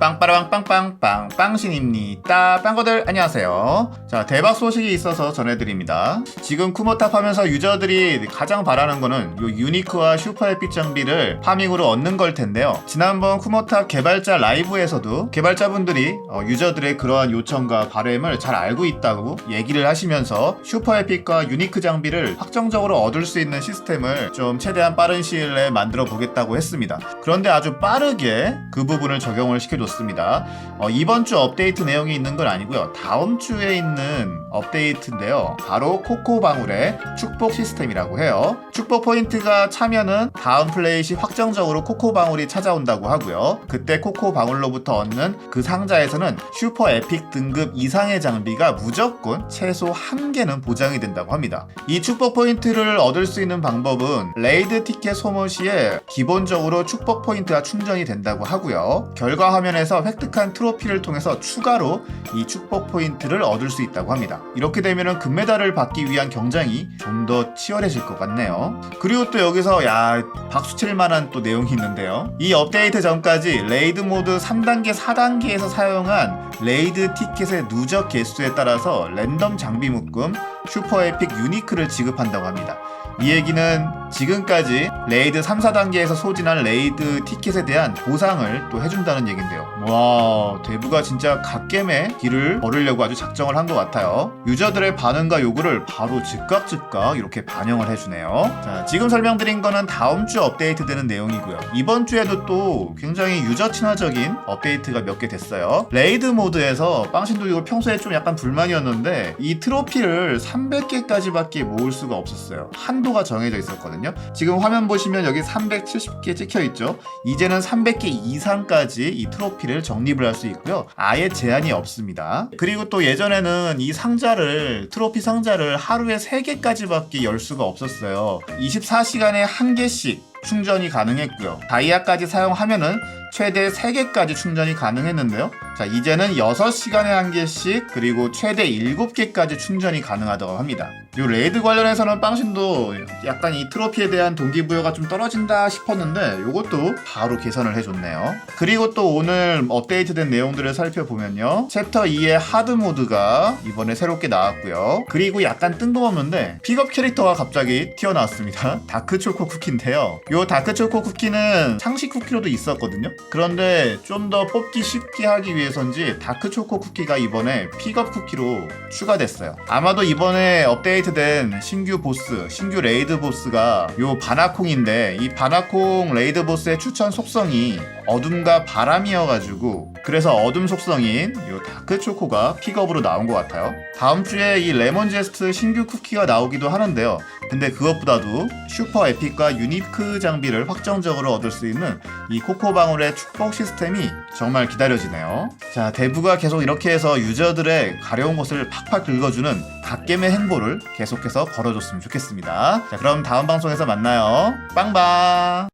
빵빠라빵 빵빵빵 빵신입니다. 빵거들 안녕하세요. 자 대박 소식이 있어서 전해드립니다. 지금 쿠모탑 하면서 유저들이 가장 바라는 거는 요 유니크와 슈퍼 에픽 장비를 파밍으로 얻는 걸 텐데요. 지난번 쿠모탑 개발자 라이브에서도 개발자분들이 어, 유저들의 그러한 요청과 바램을 잘 알고 있다고 얘기를 하시면서 슈퍼 에픽과 유니크 장비를 확정적으로 얻을 수 있는 시스템을 좀 최대한 빠른 시일 내에 만들어 보겠다고 했습니다. 그런데 아주 빠르게 그 부분을 적용을 시켜줬습니다. 어, 이번 주 업데이트 내용이 있는 건 아니고요. 다음 주에 있는 업데이트인데요. 바로 코코 방울의 축복 시스템이라고 해요. 축복 포인트가 차면은 다음 플레이 시 확정적으로 코코 방울이 찾아온다고 하고요. 그때 코코 방울로부터 얻는 그 상자에서는 슈퍼 에픽 등급 이상의 장비가 무조건 최소 한 개는 보장이 된다고 합니다. 이 축복 포인트를 얻을 수 있는 방법은 레이드 티켓 소모 시에 기본적으로 축복 포인트가 충전이 된다고 하고요. 결과 화면에 서 획득한 트로피를 통해서 추가로 이 축복 포인트를 얻을 수 있다고 합니다. 이렇게 되면 금메달을 받기 위한 경쟁이 좀 더 치열해질 것 같네요. 그리고 또 여기서 야 박수 칠 만한 또 내용이 있는데요. 이 업데이트 전까지 레이드 모드 3단계, 4단계에서 사용한 레이드 티켓의 누적 개수에 따라서 랜덤 장비 묶음, 슈퍼 에픽 유니크를 지급한다고 합니다. 이 얘기는 지금까지 레이드 3, 4단계에서 소진한 레이드 티켓에 대한 보상을 또 해준다는 얘긴데요. 와, 대부가 진짜 갓겜의 길을 걸으려고 아주 작정을 한 것 같아요. 유저들의 반응과 요구를 바로 즉각 즉각 이렇게 반영을 해주네요. 자, 지금 설명드린 거는 다음 주 업데이트되는 내용이고요. 이번 주에도 또 굉장히 유저 친화적인 업데이트가 몇 개 됐어요. 레이드 모드에서 빵신도 이거 평소에 좀 약간 불만이었는데 이 트로피를 300개까지밖에 모을 수가 없었어요. 한도 가 정해져 있었거든요. 지금 화면 보시면 여기 370개 찍혀 있죠. 이제는 300개 이상까지 이 트로피를 적립을 할 수 있고요. 아예 제한이 없습니다. 그리고 또 예전에는 이 상자를 트로피 상자를 하루에 3개까지밖에 열 수가 없었어요. 24시간에 한 개씩 충전이 가능했고요. 다이아까지 사용하면은 최대 3개까지 충전이 가능했는데요. 자, 이제는 6시간에 한 개씩 그리고 최대 7개까지 충전이 가능하다고 합니다. 이 레이드 관련해서는 빵신도 약간 이 트로피에 대한 동기부여가 좀 떨어진다 싶었는데 이것도 바로 개선을 해줬네요. 그리고 또 오늘 업데이트된 내용들을 살펴보면요. 챕터 2의 하드 모드가 이번에 새롭게 나왔고요. 그리고 약간 뜬금없는데 픽업 캐릭터가 갑자기 튀어나왔습니다. 다크 초코 쿠키인데요. 이 다크 초코 쿠키는 상식 쿠키로도 있었거든요. 그런데 좀 더 뽑기 쉽게 하기 위해서인지 다크 초코 쿠키가 이번에 픽업 쿠키로 추가됐어요. 아마도 이번에 업데이트 된 신규 보스, 신규 레이드 보스가 요 바나콩인데 이 바나콩 레이드 보스의 추천 속성이 어둠과 바람이어가지고 그래서 어둠 속성인 요 다크 초코가 픽업으로 나온 것 같아요. 다음 주에 이 레몬 제스트 신규 쿠키가 나오기도 하는데요. 근데 그것보다도 슈퍼 에픽과 유니크 장비를 확정적으로 얻을 수 있는 이 코코 방울의 축복 시스템이 정말 기다려지네요. 자, 대부가 계속 이렇게 해서 유저들의 가려운 곳을 팍팍 긁어주는 갓겜의 행보를 계속해서 걸어줬으면 좋겠습니다. 자, 그럼 다음 방송에서 만나요. 빵방!